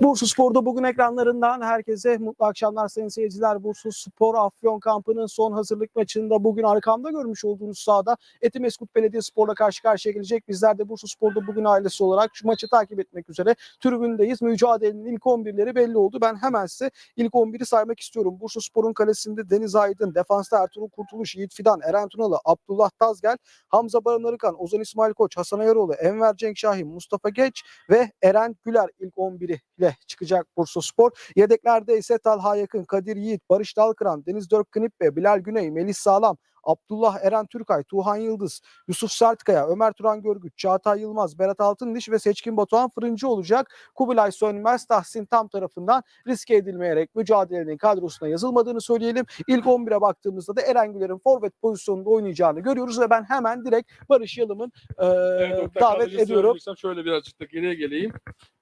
Bursa Spor'da bugün ekranlarından herkese mutlu akşamlar sayın seyirciler. Bursa Spor Afyon kampının son hazırlık maçında bugün arkamda görmüş olduğunuz sahada Etimeskut Belediyespor'la karşı karşıya gelecek. Bizler de Bursa Spor'da bugün ailesi olarak şu maçı takip etmek üzere tribündeyiz. Mücadelenin ilk 11'leri belli oldu. Ben hemen size ilk 11'i saymak istiyorum. Bursa Spor'un kalesinde Deniz Aydın, defansta Ertuğrul Kurtuluş, Yiğit Fidan, Eren Tunalı, Abdullah Tazgel, Hamza Baran Arıkan, Ozan İsmail Koç, Hasan Ayaroğlu, Enver Cenk Şahin, Mustafa Geç ve Eren Güler ilk 11'i ile çıkacak Bursa Spor. Yedeklerde ise Talha Yakın, Kadir Yiğit, Barış Dalkıran, Deniz Dörk Knippe, Bilal Güney, Melis Sağlam, Abdullah Eren Türkay, Tuhan Yıldız, Yusuf Sertkaya, Ömer Turan Görgüç, Çağatay Yılmaz, Berat Altındiş ve Seçkin Batuhan fırıncı olacak. Kubilay Sönmez Tahsin Tam tarafından riske edilmeyerek mücadelenin kadrosuna yazılmadığını söyleyelim. İlk 11'e baktığımızda da Eren Güler'in forvet pozisyonunda oynayacağını görüyoruz ve ben hemen direkt Barış Yalım'ın e, Evet, davet ediyorum. Şöyle birazcık da geriye geleyim.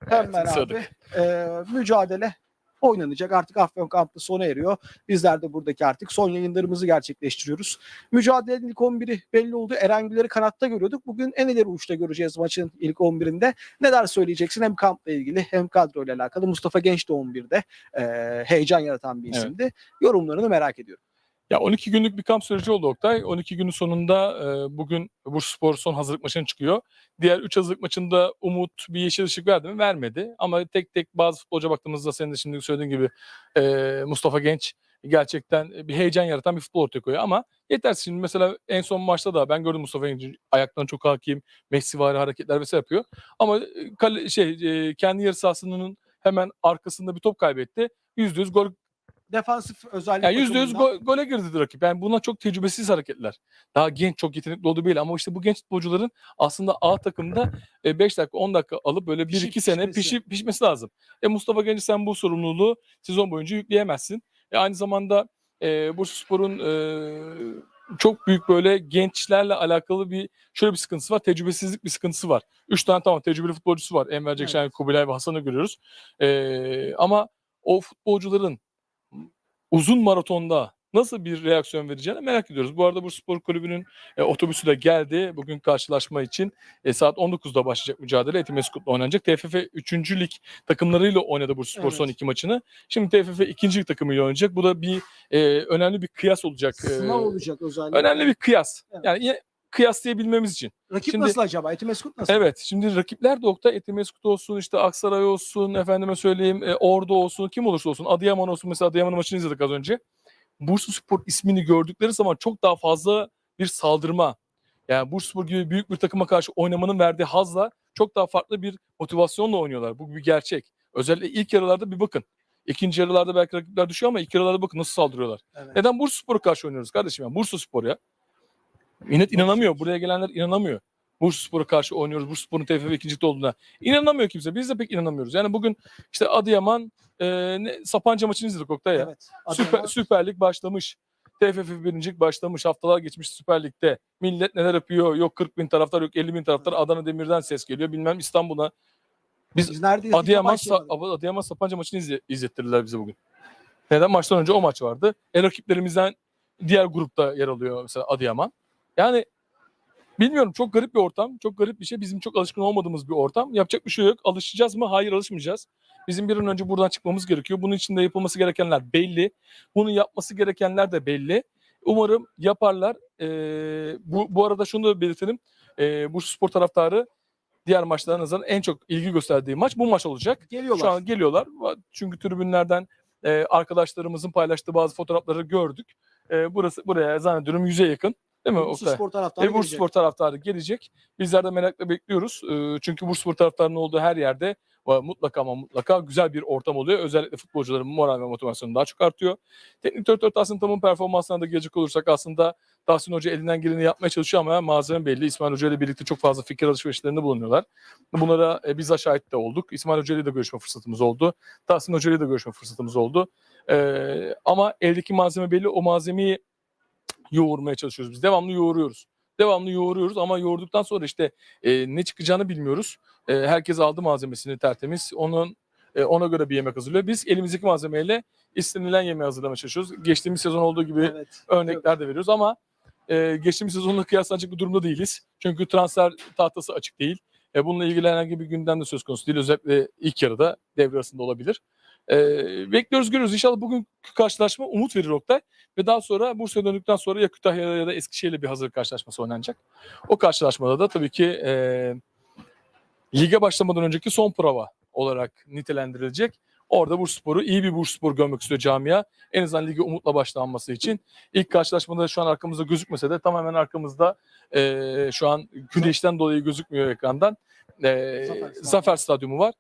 Hemen Evet, abi e, mücadele oynanacak. Artık Afyon kampı sona eriyor. Bizler de buradaki artık son yayınlarımızı gerçekleştiriyoruz. Mücadelenin ilk 11'i belli oldu. Eren Güler'i kanatta görüyorduk. Bugün en ileri uçta göreceğiz maçın ilk 11'inde. Neler söyleyeceksin hem kampla ilgili hem kadroyla alakalı. Mustafa Genç de 11'de e, heyecan yaratan bir Evet. isimdi. Yorumlarını merak ediyorum. Ya 12 günlük bir kamp süreci oldu Oktay. 12 günün sonunda e, bugün Bursaspor son hazırlık maçına çıkıyor. Diğer 3 hazırlık maçında Umut bir yeşil ışık verdi mi? Vermedi. Ama tek tek bazı futbolcuya baktığımızda senin de şimdi söylediğin gibi e, Mustafa Genç gerçekten bir heyecan yaratan bir futbol ortaya koyuyor. Ama yetersiz. Şimdi mesela en son maçta da ben gördüm Mustafa Genç'in ayaklarına çok hakim, Messi vari hareketler vesaire yapıyor. Ama kale, şey e, kendi yarı sahasının hemen arkasında bir top kaybetti. %100 gol Defansif özellik yani yüzde yüz go- gole girdi rakip. Yani bunlar çok tecrübesiz hareketler. Daha genç, çok yetenekli olduğu belli ama işte bu genç futbolcuların aslında A takımda 5 dakika, 10 dakika alıp böyle 1-2 Pişip sene pişmesi. pişip pişmesi lazım. E Mustafa Genç'e sen bu sorumluluğu sezon boyunca yükleyemezsin. E aynı zamanda e, Bursaspor'un e, çok büyük böyle gençlerle alakalı bir şöyle bir sıkıntısı var. Tecrübesizlik bir sıkıntısı var. 3 tane tamam tecrübeli futbolcusu var. Enver Evet. Cekşen, Kubilay ve Hasan'ı görüyoruz. E, ama o futbolcuların uzun maratonda nasıl bir reaksiyon vereceğini merak ediyoruz. Bu arada Bursa Spor Kulübü'nün e, otobüsü de geldi. Bugün karşılaşma için e, saat 19'da başlayacak mücadele. Etimeskut'la oynanacak. TFF 3. lig takımlarıyla oynadı Bursa Spor son Evet. iki maçını. Şimdi TFF 2. lig takımıyla oynayacak. Bu da bir e, önemli bir kıyas olacak. E, Sınav olacak özellikle. önemli bir kıyas. Evet. Yani kıyaslayabilmemiz için. Rakip Şimdi- nasıl acaba? Etimeskut nasıl? Evet şimdi rakipler de Oktay Etimeskut olsun işte Aksaray olsun efendime söyleyeyim e, Ordu olsun kim olursa olsun Adıyaman olsun mesela Adıyaman'ın maçını izledik az önce. Bursaspor ismini gördükleri zaman çok daha fazla bir saldırma yani Bursaspor gibi büyük bir takıma karşı oynamanın verdiği hazla çok daha farklı bir motivasyonla oynuyorlar. Bu bir gerçek. Özellikle ilk yarılarda bir bakın. İkinci yarılarda belki rakipler düşüyor ama ilk yarılarda bakın nasıl saldırıyorlar. Evet. Neden Bursaspor'a karşı oynuyoruz kardeşim? Yani Bursaspor ya. Millet inanamıyor. Buraya gelenler inanamıyor. Bursaspor'a karşı oynuyoruz. Bursaspor'un TFF ikincilikte olduğuna. İnanamıyor kimse. Biz de pek inanamıyoruz. Yani bugün işte Adıyaman e, ne, Sapanca maçını izledik Oktay ya. Evet. Süper, Adıyaman- Süper Lig başlamış. TFF birincilik başlamış. Haftalar geçmiş Süper Lig'de. Millet neler yapıyor? Yok 40 bin taraftar yok 50 bin taraftar. Adana Demir'den ses geliyor. Bilmem İstanbul'a. Biz Biz neredeyiz? Adıyaman. Sa- Adıyaman Sapanca maçını izle- izlettirdiler bize bugün. Neden? Maçtan önce o maç vardı. E rakiplerimizden diğer grupta yer alıyor mesela Adıyaman. Yani bilmiyorum çok garip bir ortam. Çok garip bir şey. Bizim çok alışkın olmadığımız bir ortam. Yapacak bir şey yok. Alışacağız mı? Hayır alışmayacağız. Bizim bir an önce buradan çıkmamız gerekiyor. Bunun için de yapılması gerekenler belli. Bunu yapması gerekenler de belli. Umarım yaparlar. Ee, bu, bu arada şunu da belirtelim. Ee, Bursa Spor taraftarı diğer maçlara nazaran en çok ilgi gösterdiği maç bu maç olacak. Geliyorlar. Şu an geliyorlar. Çünkü tribünlerden e, arkadaşlarımızın paylaştığı bazı fotoğrafları gördük. E, burası buraya zannediyorum yüze yakın. Değil mi Bursa Oktay? Spor taraftarı E, Bursa gelecek. Taraftarı gelecek. Bizler de merakla bekliyoruz. E, çünkü Bursa Spor taraftarının olduğu her yerde mutlaka ama mutlaka güzel bir ortam oluyor. Özellikle futbolcuların moral ve motivasyonu daha çok artıyor. Teknik direktör Tahsin Tam'ın performansına da gelecek olursak aslında Tahsin Hoca elinden geleni yapmaya çalışıyor ama malzeme belli. İsmail Hoca ile birlikte çok fazla fikir alışverişlerinde bulunuyorlar. Bunlara e, biz de şahit de olduk. İsmail Hoca ile de görüşme fırsatımız oldu. Tahsin Hoca ile de görüşme fırsatımız oldu. E, ama eldeki malzeme belli. O malzemeyi yoğurmaya çalışıyoruz biz. Devamlı yoğuruyoruz. Devamlı yoğuruyoruz ama yoğurduktan sonra işte e, ne çıkacağını bilmiyoruz. E, herkes aldı malzemesini tertemiz. Onun e, ona göre bir yemek hazırlıyor. Biz elimizdeki malzemeyle istenilen yemeği hazırlamaya çalışıyoruz. Geçtiğimiz sezon olduğu gibi Evet. örnekler de veriyoruz ama e, geçtiğimiz sezonla kıyaslanacak bir durumda değiliz. Çünkü transfer tahtası açık değil. E, bununla ilgili herhangi bir gündem de söz konusu değil. Özellikle ilk yarıda devre arasında olabilir. E, bekliyoruz görüyoruz. İnşallah bugünkü karşılaşma umut verir Oktay. Ve daha sonra Bursa'ya döndükten sonra ya Kütahya ya da Eskişehir'le bir hazırlık karşılaşması oynanacak. O karşılaşmada da tabii ki e, lige başlamadan önceki son prova olarak nitelendirilecek. Orada Bursaspor'u iyi bir Bursaspor görmek istiyor camia. En azından ligi umutla başlanması için. İlk karşılaşmada şu an arkamızda gözükmese de tamamen arkamızda e, şu an güneşten dolayı gözükmüyor ekrandan. E, Zafer Stadyumu. Zafer Stadyumu var.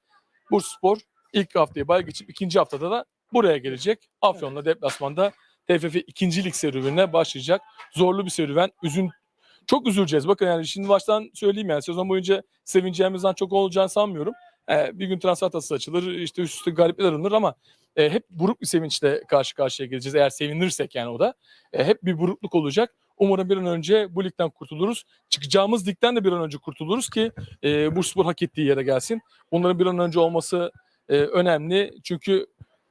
Bursaspor ilk haftayı bay geçip ikinci haftada da buraya gelecek. Afyon'la deplasmanda TFF ikinci lig serüvenine başlayacak. Zorlu bir serüven. Üzün çok üzüleceğiz. Bakın yani şimdi baştan söyleyeyim yani sezon boyunca sevineceğimizden çok olacağını sanmıyorum. Ee, bir gün transfer tasası açılır, işte üst üste galipler alınır ama e, hep buruk bir sevinçle karşı karşıya geleceğiz. Eğer sevinirsek yani o da. E, hep bir burukluk olacak. Umarım bir an önce bu ligden kurtuluruz. Çıkacağımız ligden de bir an önce kurtuluruz ki e, Bursaspor hak ettiği yere gelsin. Bunların bir an önce olması e, önemli. Çünkü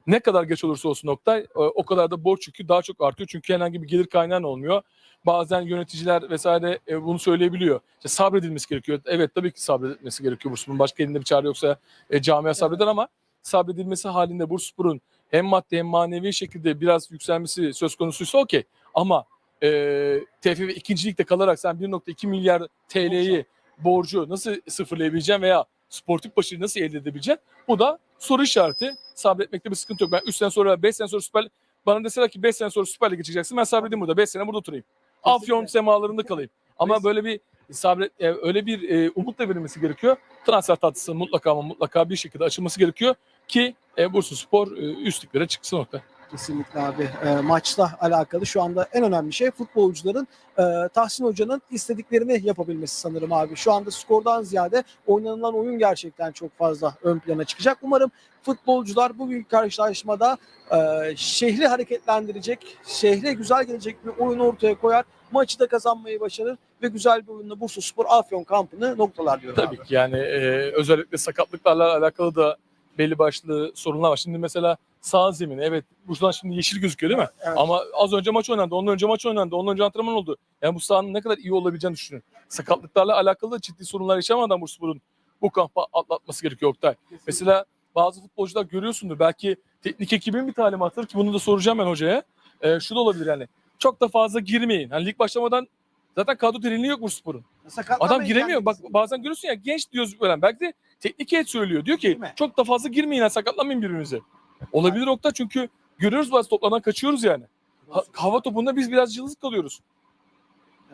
ne kadar geç olursa olsun Oktay e, o kadar da borç yükü daha çok artıyor. Çünkü herhangi bir gelir kaynağın olmuyor. Bazen yöneticiler vesaire e, bunu söyleyebiliyor. İşte sabredilmesi gerekiyor. Evet tabii ki sabredilmesi gerekiyor Bursaspor'un. Başka elinde bir çare yoksa e, camia sabreder ama sabredilmesi halinde Bursaspor'un hem maddi hem manevi şekilde biraz yükselmesi söz konusuysa okey. Ama e, TFF ikinci ligde kalarak sen 1.2 milyar TL'yi borcu nasıl sıfırlayabileceksin veya sportif başarıyı nasıl elde edebileceksin? Bu da soru işareti. Sabretmekte bir sıkıntı yok. Ben 3 sene sonra 5 sene sonra Süper bana deseler ki 5 sene sonra Süper Lig'e çıkacaksın ben sabredeyim burada. 5 sene burada oturayım. Afyon semalarında kalayım. Ama böyle bir sabret e, öyle bir e, umut da verilmesi gerekiyor. Transfer tatlısı mutlaka ama mutlaka bir şekilde açılması gerekiyor ki e, Bursaspor e, üst liglere çıksın nokta. Kesinlikle abi. E, maçla alakalı şu anda en önemli şey futbolcuların e, Tahsin Hoca'nın istediklerini yapabilmesi sanırım abi. Şu anda skordan ziyade oynanılan oyun gerçekten çok fazla ön plana çıkacak. Umarım futbolcular bugünkü karşılaşmada e, şehri hareketlendirecek, şehre güzel gelecek bir oyun ortaya koyar. Maçı da kazanmayı başarır ve güzel bir oyunla Bursaspor Afyon kampını noktalar diyorum Tabii abi. ki yani e, özellikle sakatlıklarla alakalı da belli başlı sorunlar var. Şimdi mesela sağ zemin evet buradan şimdi yeşil gözüküyor değil mi? Evet. Ama az önce maç oynandı, ondan önce maç oynandı, ondan önce antrenman oldu. Yani bu sahanın ne kadar iyi olabileceğini düşünün. Sakatlıklarla alakalı da ciddi sorunlar yaşamadan Bursaspor'un bu kampı atlatması gerekiyor Oktay. Mesela bazı futbolcular görüyorsundur belki teknik ekibin bir talimatıdır ki bunu da soracağım ben hocaya. Ee, şu da olabilir yani. Çok da fazla girmeyin. Hani lig başlamadan zaten kadro derinliği yok Bursaspor'un. Adam giremiyor. Bak bazen görüyorsun ya genç diyoruz böyle. Belki de teknik heyet söylüyor. Diyor ki çok da fazla girmeyin sakatlanmayın birbirimize. Olabilir Oktay çünkü görüyoruz bazı toplardan kaçıyoruz yani. Ha- hava topunda biz biraz cılız kalıyoruz.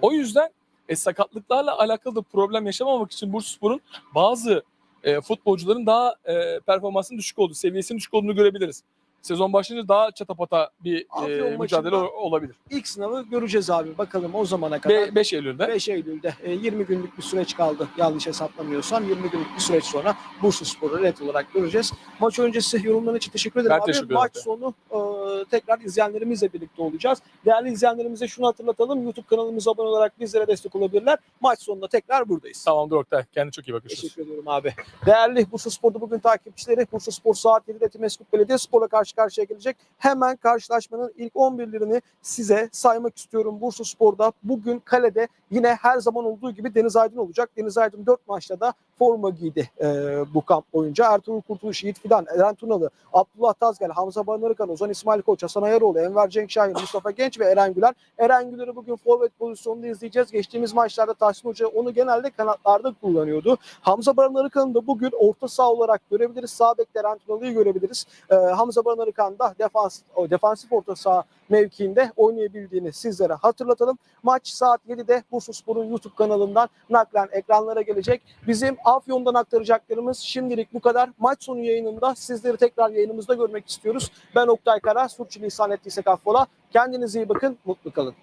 O yüzden e, sakatlıklarla alakalı da problem yaşamamak için Bursaspor'un bazı e, futbolcuların daha e, performansının düşük olduğu, seviyesinin düşük olduğunu görebiliriz. Sezon başlayınca daha çatapata bir Afyon e, mücadele maçında- olabilir. İlk sınavı göreceğiz abi. Bakalım o zamana kadar. Be- 5 Eylül'de. 5 Eylül'de e, 20 günlük bir süreç kaldı. Yanlış hesaplamıyorsam 20 günlük bir süreç sonra Bursaspor'u net olarak göreceğiz. Maç öncesi yorumların için teşekkür ederim Ben abi. teşekkür ederim. Maç sonu e, tekrar izleyenlerimizle birlikte olacağız. Değerli izleyenlerimize şunu hatırlatalım. YouTube kanalımıza abone olarak bizlere destek olabilirler. Maç sonunda tekrar buradayız. Tamamdır Oktay. Kendine çok iyi bak. Görüşürüz. Teşekkür ediyorum abi. Değerli Bursa Spor'da bugün takipçileri Bursa Spor saat 7'de Timeskut Belediye Spor'la karşı karşıya gelecek. Hemen karşılaşmanın ilk 11'lerini size saymak istiyorum. Bursa Spor'da bugün kalede yine her zaman olduğu gibi Deniz Aydın olacak. Deniz Aydın 4 maçta da forma giydi e, bu kamp boyunca. Ertuğrul Kurtuluş, Yiğit Fidan, Eren Tunalı, Abdullah Tazgel, Hamza Barınarıkan, Ozan İsmail Koç, Hasan Ayaroğlu, Enver Cenk Şahin, Mustafa Genç ve Eren Güler. Eren Güler'i bugün forvet pozisyonunda izleyeceğiz. Geçtiğimiz maçlarda Tahsin Hoca onu genelde kanatlarda kullanıyordu. Hamza Baran Arıkan'ı da bugün orta saha olarak görebiliriz. Sağ bekte Eren Tunalı'yı görebiliriz. Ee, Hamza Baran Arıkan da defans, defansif orta saha mevkiinde oynayabildiğini sizlere hatırlatalım. Maç saat 7'de Bursaspor'un YouTube kanalından naklen ekranlara gelecek. Bizim Afyon'dan aktaracaklarımız şimdilik bu kadar. Maç sonu yayınında sizleri tekrar yayınımızda görmek istiyoruz. Ben Oktay Kara, Surçilisan ettiysek affola. Kendinize iyi bakın, mutlu kalın.